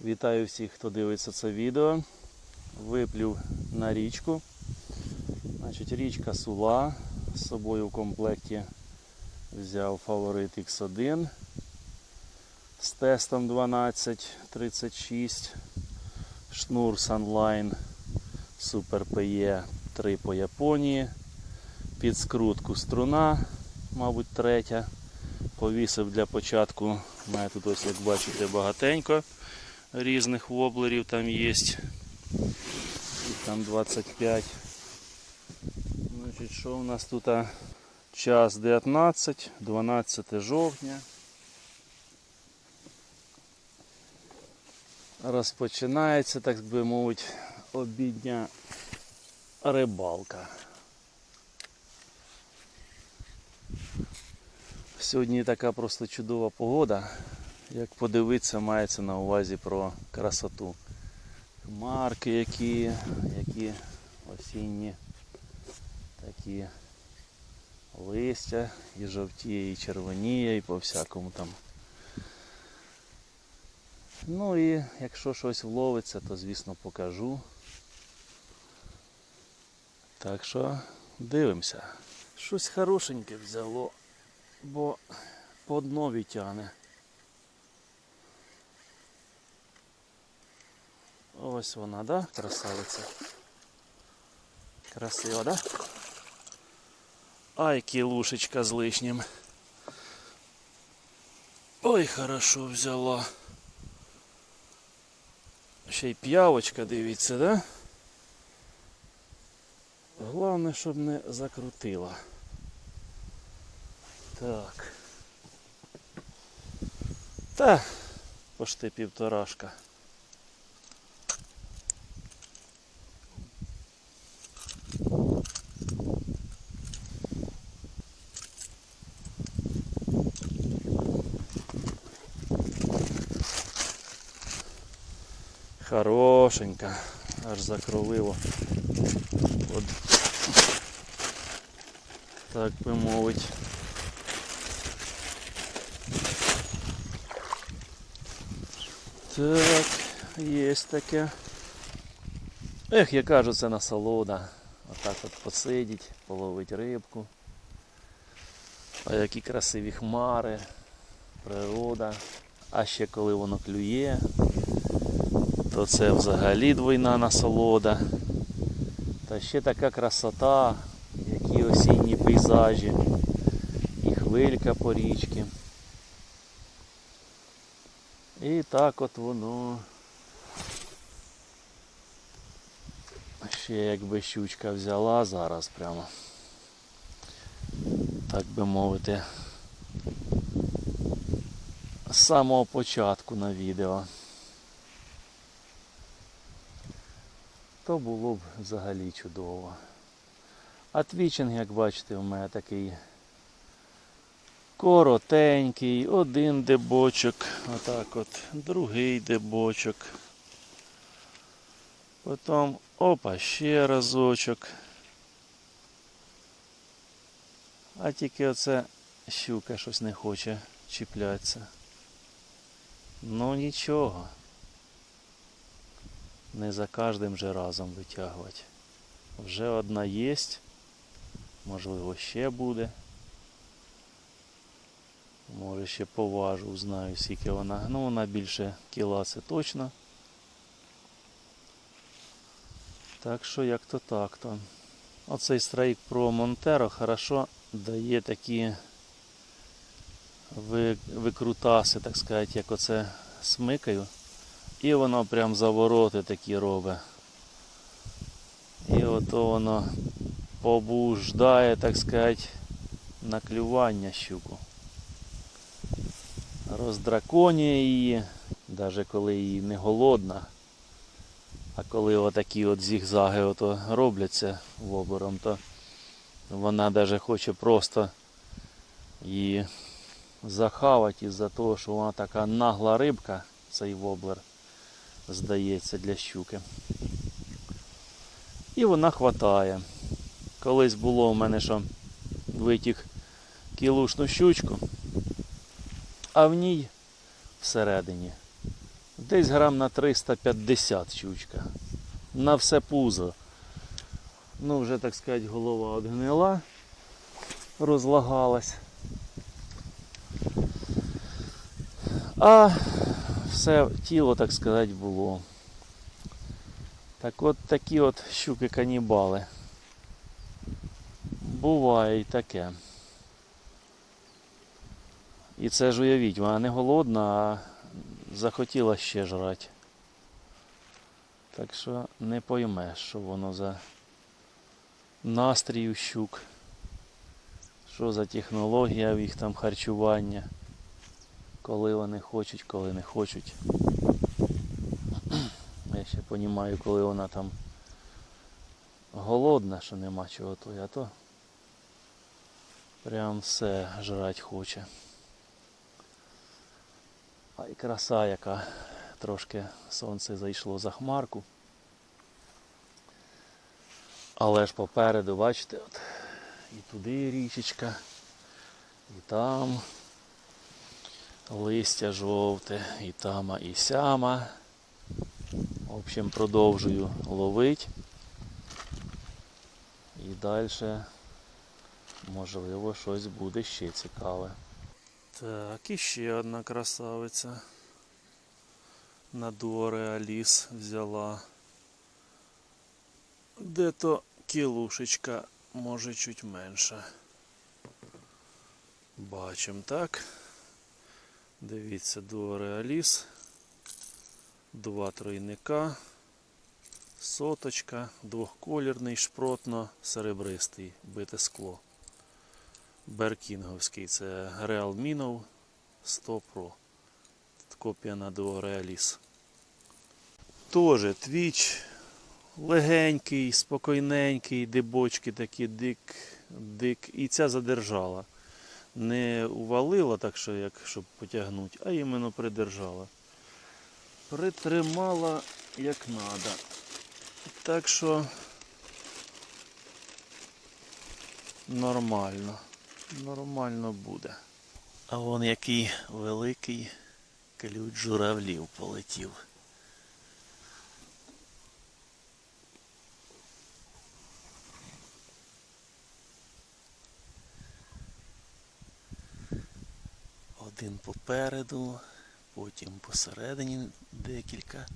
Вітаю всіх, хто дивиться це відео. Виплюв на річку. Значить, річка Сула. З собою в комплекті взяв фаворит X1 з тестом 1236. Шнур Sunline Super PE 3 по Японії. Під скрутку струна, мабуть, третя. Повісив для початку. Тут ось, як бачите, багатенько різних воблерів там є. Там 25. Значить, що у нас тут? Час 19, 12 жовтня. Розпочинається, так би мовити, обідня рибалка. Сьогодні така просто чудова погода. Як подивитися, мається на увазі про красоту. Хмарки які, які осінні, такі листя, і жовтіє, і червоніє, і по всякому там. Ну і якщо щось вловиться, то звісно покажу. Так що дивимося. Щось хорошеньке взяло, бо по днові тяне. Ось вона, да? Красавиця. Красива, да? Ай, кілушечка з лишнім. Ой, хорошо взяла. Ще й п'явочка, дивіться, да? Головне, щоб не закрутила. Так. Та, пошти півторашка. Хорошенька, аж закровило. От. Так би мовить. Так, є таке. Ех, я кажу, це насолода. Отак от посидіть, половить рибку. А які красиві хмари, природа. А ще коли воно клює, то це взагалі двойна насолода. Та ще така красота, які осінні пейзажі, і хвилька по річці. І так от воно. Ще якби щучка взяла зараз прямо. Так би мовити. З самого початку на відео. То було б взагалі чудово. А твічинг, як бачите, у мене такий коротенький, один дебочок, отак от, другий дебочок. Потім опа, ще разочок. А тільки оце щука щось не хоче чіплятися. Ну нічого не за кожним же разом витягувати. Вже одна є, можливо ще буде. Може ще поважу, знаю скільки вона. Ну вона більше кіла це точно. Так що як то так то. Оцей страйк Pro Montero хорошо дає такі викрутаси, так сказати, як оце смикаю. І воно прям завороти такі робить. І ото воно побуждає, так сказати, на клювання щуку. Роздраконює її, навіть коли її не голодна. А коли отакі от зігзаги ото робляться вобором, то вона навіть хоче просто її захавати із-за того, що вона така нагла рибка, цей воблер здається, для щуки. І вона хватає. Колись було у мене, що витяг кілушну щучку, а в ній всередині Десь грам на 350 щучка. На все пузо. Ну, вже, так сказати, голова одгнила, розлагалась. А все тіло, так сказати, було. Так от такі от щуки канібали. Буває і таке. І це ж уявіть, вона не голодна, а захотіла ще жрати. Так що не поймеш, що воно за настрій у щук, що за технологія в їх там харчування, коли вони хочуть, коли не хочуть. Я ще розумію, коли вона там голодна, що нема чого то, а то прям все жрать хоче. А і краса, яка трошки сонце зайшло за хмарку. Але ж попереду, бачите, от, і туди річечка, і там листя жовте, і тама, і сяма. В общем, продовжую ловить. І далі, можливо, щось буде ще цікаве. Так, і ще одна красавиця. На дуоре Аліс взяла. Де-то кілушечка, може чуть менше. Бачимо так. Дивіться, дуоре Аліс. Два тройника. Соточка, двохколірний, шпротно-серебристий, бите скло. Беркінговський, це Real Minnow 100 Pro. Копія на Realis. Тоже твіч легенький, спокійненький, дибочки такі дик, дик. І ця задержала. Не увалила так, що як щоб потягнути, а іменно придержала. Притримала як треба. Так що нормально. Нормально буде. А вон який великий ключ журавлів полетів. Один попереду, потім посередині декілька.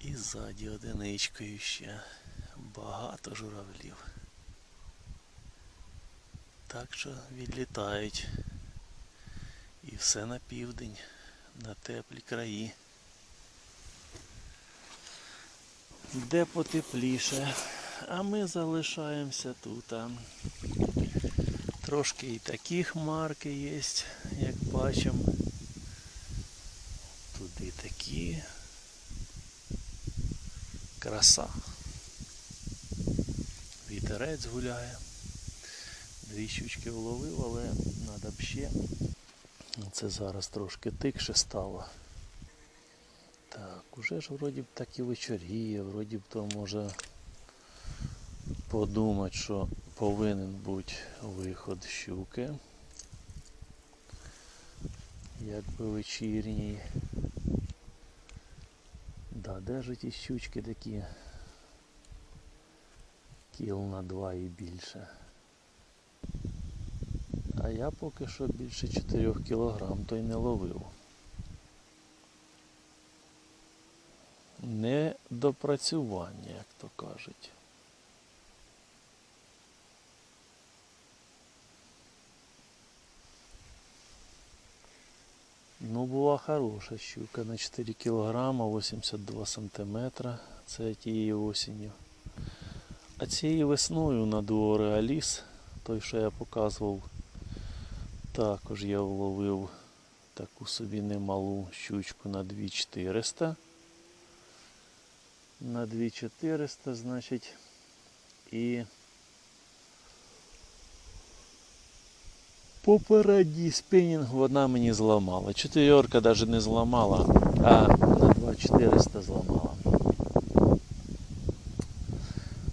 І ззаді одиничкою ще багато журавлів. Так що відлітають. І все на південь, на теплі краї. Де потепліше, а ми залишаємося тут. Трошки і такі хмарки є, як бачимо. Туди такі. Краса. Вітерець гуляє. Дві щучки вловив, але треба б ще. Це зараз трошки тикше стало. Так, уже ж вроді б так і вечоріє, вроді б то може подумати, що повинен бути виход щуки. Якби вечірній. Да, де ж ті щучки такі кіл на два і більше. А я поки що більше 4 кілограм то й не ловив. Не допрацювання, як то кажуть. Ну, була хороша щука на 4 кілограма, 82 сантиметра. Це тієї осінню. А цією весною на дуо Реаліс, той, що я показував, також я вловив таку собі немалу щучку на 2400. На 2400, значить, і попередній спінінг вона мені зламала. Чотирьорка навіть не зламала, а на 2400 зламала.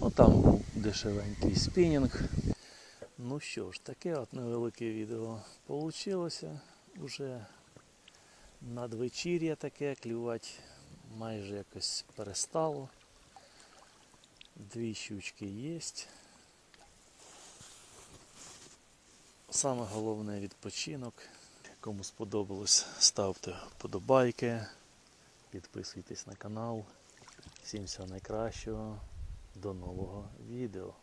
Ну там був дешевенький спінінг. Ну що ж, таке от невелике відео получилося. Уже надвечір'я таке, клювати майже якось перестало. Дві щучки є. Саме головне відпочинок. Кому сподобалось, ставте вподобайки, підписуйтесь на канал. Всім всього найкращого. До нового відео.